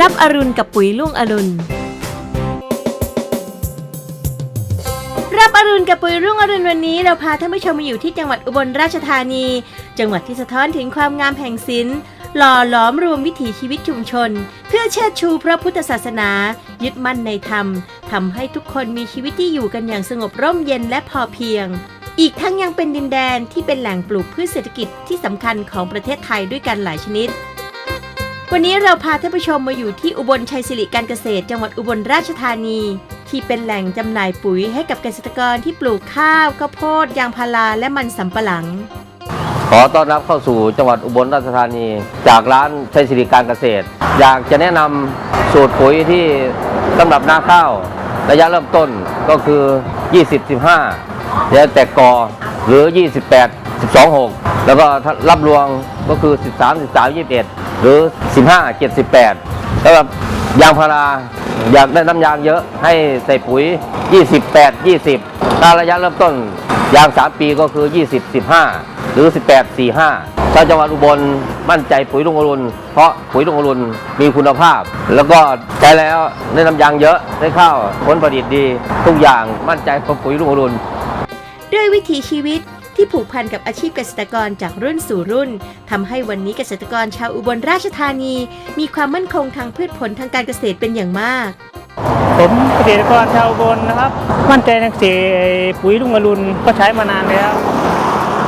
รับอรุณกับปุ๋ยลุ่งอรุณ รับอรุณกับปุ๋ยรุ่งอรุณวันนี้ เราพาท่านผู้ชมมาอยู่ที่จังหวัดอุบลราชธานี จังหวัดที่สะท้อนถึงความงามแห่งศิลป์หล่อหลอมรวมวิถีชีวิตชุมชน เพื่อเชิดชูพระพุทธศาสนา ยึดมั่นในธรรมทำให้ทุกคนมีชีวิตที่อยู่กันอย่างสงบร่มเย็นและพอเพียง อีกทั้งยังเป็นดินแดนที่เป็นแหล่งปลูกพืชเศรษฐกิจที่สำคัญของประเทศไทยด้วยกันหลายชนิด วันนี้เราพาท่านผู้ชมมาอยู่ที่อุบลชัยศิริการเกษตร จังหวัดอุบลราชธานี ที่เป็นแหล่งจำหน่ายปุ๋ยให้กับเกษตรกรที่ปลูกข้าวข้าวโพดยางพาราและมันสำปะหลัง ขอต้อนรับเข้าสู่จังหวัดอุบลราชธานี จากร้านชัยศิริการเกษตร อยากจะแนะนำสูตรปุ๋ยที่สำหรับนาข้าว ระยะเริ่มต้นก็คือ 20 15แล้วแต่กอหรือ 28 12 6 แล้วก็รับรวงก็คือ 13 13 21 หรือ 15 78แล้วแบบยางพาราอยากได้น้ำยางเยอะให้ใส่ปุ๋ย 28 20ถ้าระยะเริ่มต้นยาง 3 ปีก็คือ 20 15 หรือ 18 45ชาจังหวัดอุบลมั่นใจปุ๋ยลุงอรุณ เพราะปุ๋ยลุงอรุณมีคุณภาพ แล้วก็ใช้แล้วได้น้ำยางเยอะได้ข้าวผลผลิตดี ทุกอย่างมั่นใจปุ๋ยลุงอรุณ ด้วยวิถีชีวิต ที่ผูกพันกับอาชีพเกษตรกรจากรุ่นสู่รุ่นทำให้วันนี้เกษตรกรชาวอุบลราชธานี มีความมั่นคงทางพืชผลทางการเกษตรเป็นอย่างมาก ผมเกษตรกรชาวอุบลนะครับ มั่นใจในเสียปุ๋ยลุงอรุณก็ใช้มานานแล้ว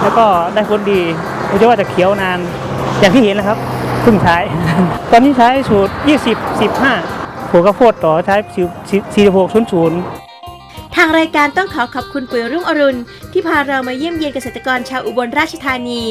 แล้วก็ได้ผลดีไม่ใช่ว่าจะเขียวนาน อย่างที่เห็นนะครับเพิ่งใช้ ตอนนี้ใช้สูตร 20 15ผูกข้าวโพดต่อใช้46 00างรายการต้องขอขอบคุณปุ๋ยรุ่งอรุณ ที่พาเรามาเยี่ยมเยียนเกษตรกรชาวอุบลราชธานี